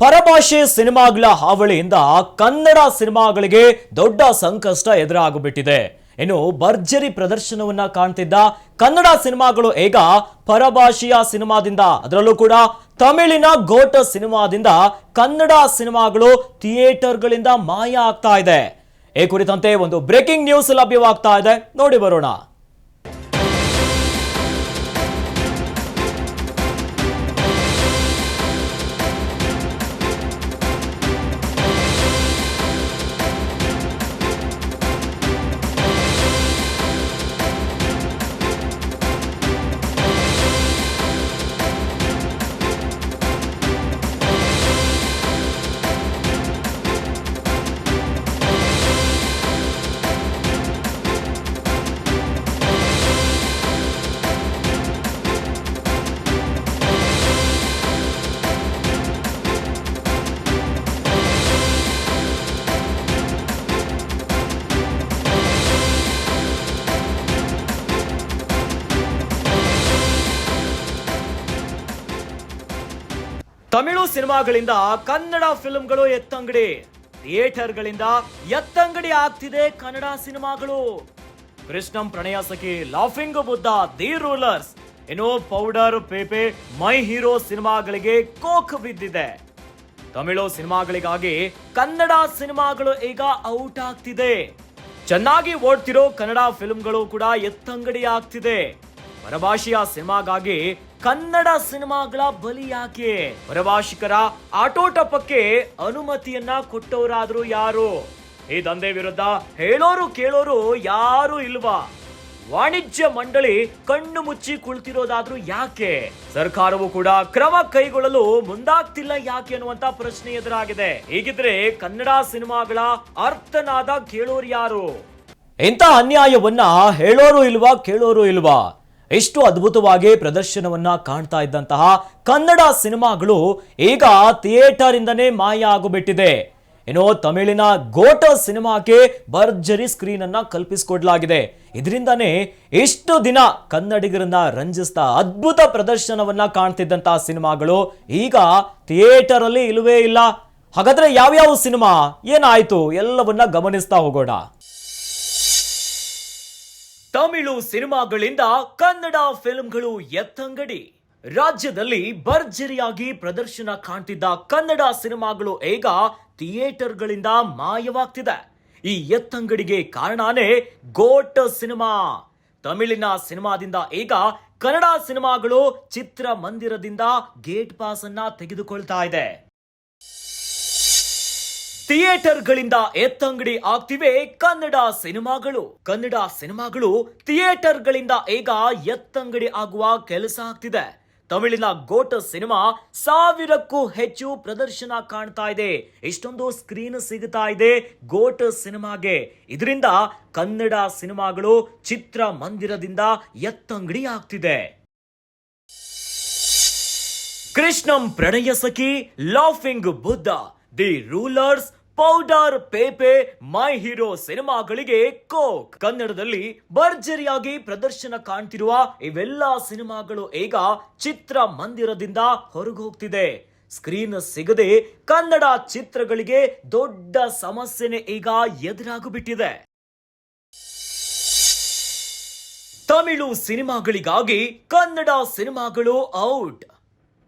ಪರಭಾಷೆ ಸಿನಿಮಾಗಳ ಹಾವಳಿಯಿಂದ ಕನ್ನಡ ಸಿನಿಮಾಗಳಿಗೆ ದೊಡ್ಡ ಸಂಕಷ್ಟ ಎದುರಾಗಿಬಿಟ್ಟಿದೆ. ಇನ್ನು ಭರ್ಜರಿ ಪ್ರದರ್ಶನವನ್ನ ಕಾಣ್ತಿದ್ದ ಕನ್ನಡ ಸಿನಿಮಾಗಳು ಈಗ ಪರಭಾಷೆಯ ಸಿನಿಮಾದಿಂದ, ಅದರಲ್ಲೂ ಕೂಡ ತಮಿಳಿನ ಗೋಟ ಸಿನಿಮಾದಿಂದ ಕನ್ನಡ ಸಿನಿಮಾಗಳು ಥಿಯೇಟರ್ಗಳಿಂದ ಮಾಯ ಆಗ್ತಾ ಇದೆ. ಈ ಕುರಿತಂತೆ ಒಂದು ಬ್ರೇಕಿಂಗ್ ನ್ಯೂಸ್ ಲಭ್ಯವಾಗ್ತಾ ಇದೆ. ನೋಡಿ ಬರೋಣ. ತಮಿಳು ಸಿನಿಮಾಗಳಿಂದ ಕನ್ನಡ ಫಿಲ್ಮ್ಗಳು ಎತ್ತಂಗಡಿ, ಥಿಯೇಟರ್ಗಳಿಂದ ಎತ್ತಂಗಡಿ ಆಗ್ತಿದೆ ಕನ್ನಡ ಸಿನಿಮಾಗಳು. Krishnam Pranaya Sakhi, laughing Buddha, the rulers ಇನ್ನು ಪೌಡರ್, ಪೇಪೆ, ಮೈ ಹೀರೋ ಸಿನಿಮಾಗಳಿಗೆ ಕೋಕ್ ಬಿದ್ದಿದೆ. ತಮಿಳು ಸಿನಿಮಾಗಳಿಗಾಗಿ ಕನ್ನಡ ಸಿನಿಮಾಗಳು ಈಗ ಔಟ್ ಆಗ್ತಿದೆ. ಚೆನ್ನಾಗಿ ಓಡ್ತಿರೋ ಕನ್ನಡ ಫಿಲ್ಮ್ಗಳು ಕೂಡ ಎತ್ತಂಗಡಿ ಆಗ್ತಿದೆ. ಪರಭಾಷೆಯ ಸಿನಿಮಾಗಾಗಿ ಕನ್ನಡ ಸಿನಿಮಾಗಳ ಬಲಿ ಯಾಕೆ ಪರಭಾಷಿಕರ ಆಟೋಟಪಕ್ಕೆ ಅನುಮತಿಯನ್ನ ಕೊಟ್ಟವರಾದ್ರು ಯಾರು? ಈ ದಂಧೆ ವಿರುದ್ಧ ಹೇಳೋರು ಕೇಳೋರು ಯಾರು ಇಲ್ವಾ? ವಾಣಿಜ್ಯ ಮಂಡಳಿ ಕಣ್ಣು ಮುಚ್ಚಿ ಕುಳಿತಿರೋದಾದ್ರೂ ಯಾಕೆ? ಸರ್ಕಾರವು ಕೂಡ ಕ್ರಮ ಕೈಗೊಳ್ಳಲು ಮುಂದಾಗ್ತಿಲ್ಲ ಯಾಕೆ ಅನ್ನುವಂತ ಪ್ರಶ್ನೆ ಎದುರಾಗಿದೆ. ಹೀಗಿದ್ರೆ ಕನ್ನಡ ಸಿನಿಮಾಗಳ ಅರ್ಥನಾದ ಕೇಳೋರು ಯಾರು? ಇಂಥ ಅನ್ಯಾಯವನ್ನ ಹೇಳೋರು ಇಲ್ವಾ ಕೇಳೋರು ಇಲ್ವಾ? ಎಷ್ಟು ಅದ್ಭುತವಾಗಿ ಪ್ರದರ್ಶನವನ್ನ ಕಾಣ್ತಾ ಇದ್ದಂತಹ ಕನ್ನಡ ಸಿನಿಮಾಗಳು ಈಗ ಥಿಯೇಟರ್ ಇಂದನೇ ಮಾಯ ಆಗಿಬಿಟ್ಟಿದೆ. ಏನೋ ತಮಿಳಿನ ಗೋಟ ಸಿನಿಮಾಕ್ಕೆ ಭರ್ಜರಿ ಸ್ಕ್ರೀನ್ ಅನ್ನ ಕಲ್ಪಿಸಿಕೊಡ್ಲಾಗಿದೆ. ಇದರಿಂದನೇ ಎಷ್ಟು ದಿನ ಕನ್ನಡಿಗರನ್ನ ರಂಜಿಸ್ತಾ ಅದ್ಭುತ ಪ್ರದರ್ಶನವನ್ನ ಕಾಣ್ತಿದ್ದಂತಹ ಸಿನಿಮಾಗಳು ಈಗ ಥಿಯೇಟರ್ ಅಲ್ಲಿ ಇಲ್ಲವೇ ಇಲ್ಲ. ಹಾಗಾದ್ರೆ ಯಾವ್ಯಾವ ಸಿನಿಮಾ? ಏನಾಯ್ತು? ಎಲ್ಲವನ್ನ ಗಮನಿಸ್ತಾ ಹೋಗೋಣ. ತಮಿಳು ಸಿನಿಮಾಗಳಿಂದ ಕನ್ನಡ ಫಿಲ್ಮ್ಗಳು ಎತ್ತಂಗಡಿ. ರಾಜ್ಯದಲ್ಲಿ ಭರ್ಜರಿಯಾಗಿ ಪ್ರದರ್ಶನ ಕಾಣ್ತಿದ್ದ ಕನ್ನಡ ಸಿನಿಮಾಗಳು ಈಗ ಥಿಯೇಟರ್ಗಳಿಂದ ಮಾಯವಾಗ್ತಿದೆ. ಈ ಎತ್ತಂಗಡಿಗೆ ಕಾರಣನೇ ಗೋಟ್ ಸಿನಿಮಾ. ತಮಿಳಿನ ಸಿನಿಮಾದಿಂದ ಈಗ ಕನ್ನಡ ಸಿನಿಮಾಗಳು ಚಿತ್ರಮಂದಿರದಿಂದ ಗೇಟ್ ಪಾಸ್ ಅನ್ನ ತೆಗೆದುಕೊಳ್ತಾ ಇದೆ. ಥಿಯೇಟರ್ಗಳಿಂದ ಎತ್ತಂಗಡಿ ಆಗ್ತಿವೆ ಕನ್ನಡ ಸಿನಿಮಾಗಳು. ಕನ್ನಡ ಸಿನಿಮಾಗಳು ಥಿಯೇಟರ್ಗಳಿಂದ ಈಗ ಎತ್ತಂಗಡಿ ಆಗುವ ಕೆಲಸ ಆಗ್ತಿದೆ. ತಮಿಳಿನ ಗೋಟ ಸಿನಿಮಾ ಸಾವಿರಕ್ಕೂ ಹೆಚ್ಚು ಪ್ರದರ್ಶನ ಕಾಣ್ತಾ ಇದೆ. ಇಷ್ಟೊಂದು ಸ್ಕ್ರೀನ್ ಸಿಗುತ್ತಾ ಇದೆ ಗೋಟ ಸಿನಿಮಾಗೆ. ಇದರಿಂದ ಕನ್ನಡ ಸಿನಿಮಾಗಳು ಚಿತ್ರ ಮಂದಿರದಿಂದ ಎತ್ತಂಗಡಿ ಆಗ್ತಿದೆ. Krishnam Pranaya Sakhi, laughing Buddha, the rulers powder Pepe, my hero ಸಿನಿಮಾಗಳಿಗೆ ಕೋಕ್. ಕನ್ನಡದಲ್ಲಿ ಭರ್ಜರಿಯಾಗಿ ಪ್ರದರ್ಶನ ಕಾಣ್ತಿರುವ ಇವೆಲ್ಲ ಸಿನಿಮಾಗಳು ಈಗ ಚಿತ್ರ ಚಿತ್ರಮಂದಿರದಿಂದ ಹೊರಗೋಗ್ತಿದೆ. ಸ್ಕ್ರೀನ್ ಸಿಗದೆ ಕನ್ನಡ ಚಿತ್ರಗಳಿಗೆ ದೊಡ್ಡ ಸಮಸ್ಯೆನೆ ಈಗ ಎದುರಾಗಿಬಿಟ್ಟಿದೆ. ತಮಿಳು ಸಿನಿಮಾಗಳಿಗಾಗಿ ಕನ್ನಡ ಸಿನಿಮಾಗಳು ಔಟ್.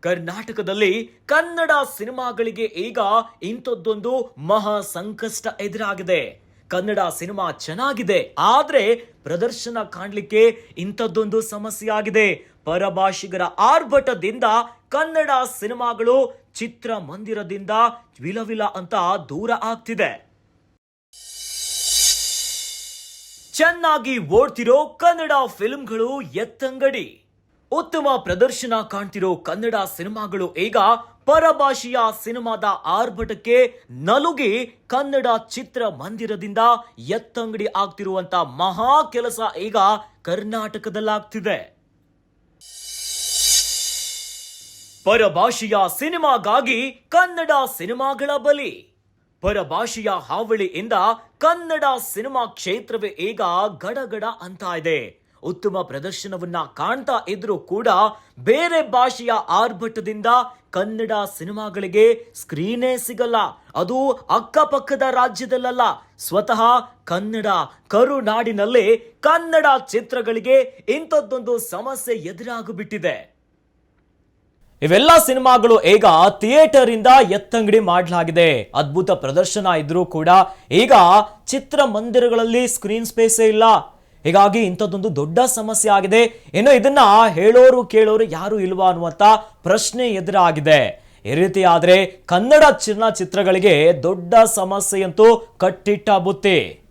ಕರ್ನಾಟಕದಲ್ಲಿ ಕನ್ನಡ ಸಿನಿಮಾಗಳಿಗೆ ಈಗ ಇಂಥದ್ದೊಂದು ಮಹಾ ಸಂಕಷ್ಟ ಎದುರಾಗಿದೆ. ಕನ್ನಡ ಸಿನಿಮಾ ಚೆನ್ನಾಗಿದೆ, ಆದರೆ ಪ್ರದರ್ಶನ ಕಾಣಲಿಕ್ಕೆ ಇಂಥದ್ದೊಂದು ಸಮಸ್ಯೆ ಆಗಿದೆ. ಪರಭಾಷಿಗರ ಆರ್ಭಟದಿಂದ ಕನ್ನಡ ಸಿನಿಮಾಗಳು ಚಿತ್ರಮಂದಿರದಿಂದ ವಿಲವಿಲ ಅಂತ ದೂರ ಆಗ್ತಿದೆ. ಚೆನ್ನಾಗಿ ಓಡ್ತಿರೋ ಕನ್ನಡ ಫಿಲ್ಮ್ಗಳು ಎತ್ತಂಗಡಿ. ಉತ್ತಮ ಪ್ರದರ್ಶನ ಕಾಣ್ತಿರೋ ಕನ್ನಡ ಸಿನಿಮಾಗಳು ಈಗ ಪರಭಾಷೆಯ ಸಿನಿಮಾದ ಆರ್ಭಟಕ್ಕೆ ನಲುಗಿ ಕನ್ನಡ ಚಿತ್ರ ಮಂದಿರದಿಂದ ಎತ್ತಂಗಡಿ ಆಗ್ತಿರುವಂತ ಮಹಾ ಕೆಲಸ ಈಗ ಕರ್ನಾಟಕದಲ್ಲಾಗ್ತಿದೆ. ಪರಭಾಷೆಯ ಸಿನಿಮಾಗಾಗಿ ಕನ್ನಡ ಸಿನಿಮಾಗಳ ಬಲಿ. ಪರಭಾಷೆಯ ಹಾವಳಿಯಿಂದ ಕನ್ನಡ ಸಿನಿಮಾ ಕ್ಷೇತ್ರವೇ ಈಗ ಗಡಗಡ ಅಂತ ಇದೆ. ಉತ್ತಮ ಪ್ರದರ್ಶನವನ್ನ ಕಾಣ್ತಾ ಇದ್ರೂ ಕೂಡ ಬೇರೆ ಭಾಷೆಯ ಆರ್ಭಟದಿಂದ ಕನ್ನಡ ಸಿನಿಮಾಗಳಿಗೆ ಸ್ಕ್ರೀನೇ ಸಿಗಲ್ಲ. ಅದು ಅಕ್ಕಪಕ್ಕದ ರಾಜ್ಯದಲ್ಲಲ್ಲ. ಸ್ವತಃ ಕನ್ನಡ ಕರುನಾಡಿನಲ್ಲಿ ಕನ್ನಡ ಚಿತ್ರಗಳಿಗೆ ಇಂಥದ್ದೊಂದು ಸಮಸ್ಯೆ ಎದುರಾಗಿಬಿಟ್ಟಿದೆ. ಇವೆಲ್ಲ ಸಿನಿಮಾಗಳು ಈಗ ಥಿಯೇಟರ್ ಇಂದ ಎತ್ತಂಗಡಿ ಮಾಡಲಾಗಿದೆ. ಅದ್ಭುತ ಪ್ರದರ್ಶನ ಇದ್ರೂ ಕೂಡ ಈಗ ಚಿತ್ರಮಂದಿರಗಳಲ್ಲಿ ಸ್ಕ್ರೀನ್ ಸ್ಪೇಸೇ ಇಲ್ಲ. ಹೀಗಾಗಿ ಇಂಥದ್ದೊಂದು ದೊಡ್ಡ ಸಮಸ್ಯೆ ಆಗಿದೆ. ಇನ್ನು ಇದನ್ನ ಹೇಳೋರು ಕೇಳೋರು ಯಾರು ಇಲ್ವಾ ಅನ್ನುವಂತ ಪ್ರಶ್ನೆ ಎದುರಾಗಿದೆ. ಈ ರೀತಿ ಆದ್ರೆ ಕನ್ನಡ ಚಲನಚಿತ್ರಗಳಿಗೆ ದೊಡ್ಡ ಸಮಸ್ಯೆಯಂತೂ ಕಟ್ಟಿಟ್ಟ ಬುತ್ತಿ.